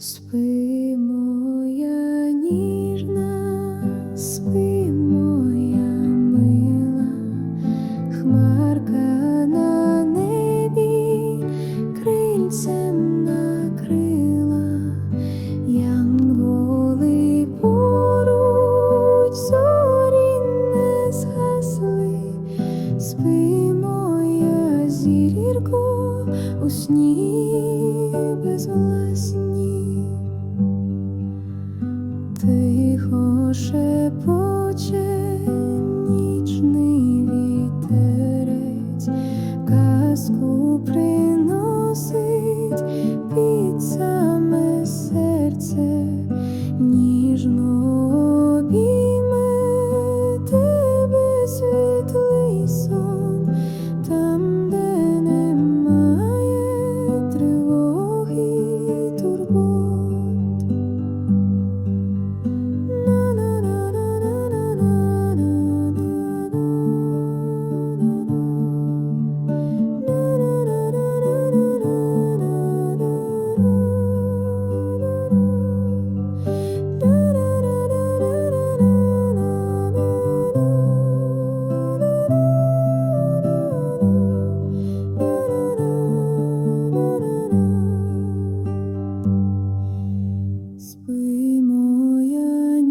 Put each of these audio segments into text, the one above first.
Спи, моя ніжна, спи, моя мила, хмарка на небі крильцем накрила, янголи поруч зорі не спи, моя зірко, у сні Тихо шепоче нічний вітерець, казку приносить під саме серце, ніжно обійме тебе світлий сон,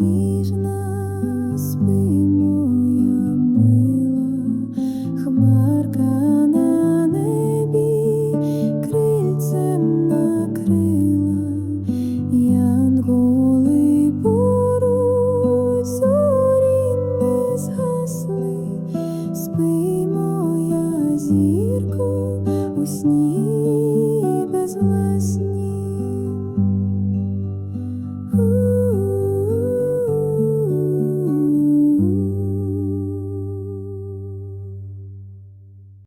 ніжна спимо я мила, хмарка на небі, крильцем накрила, янголи поруч зорі не згасли, спимо я зірку у сні.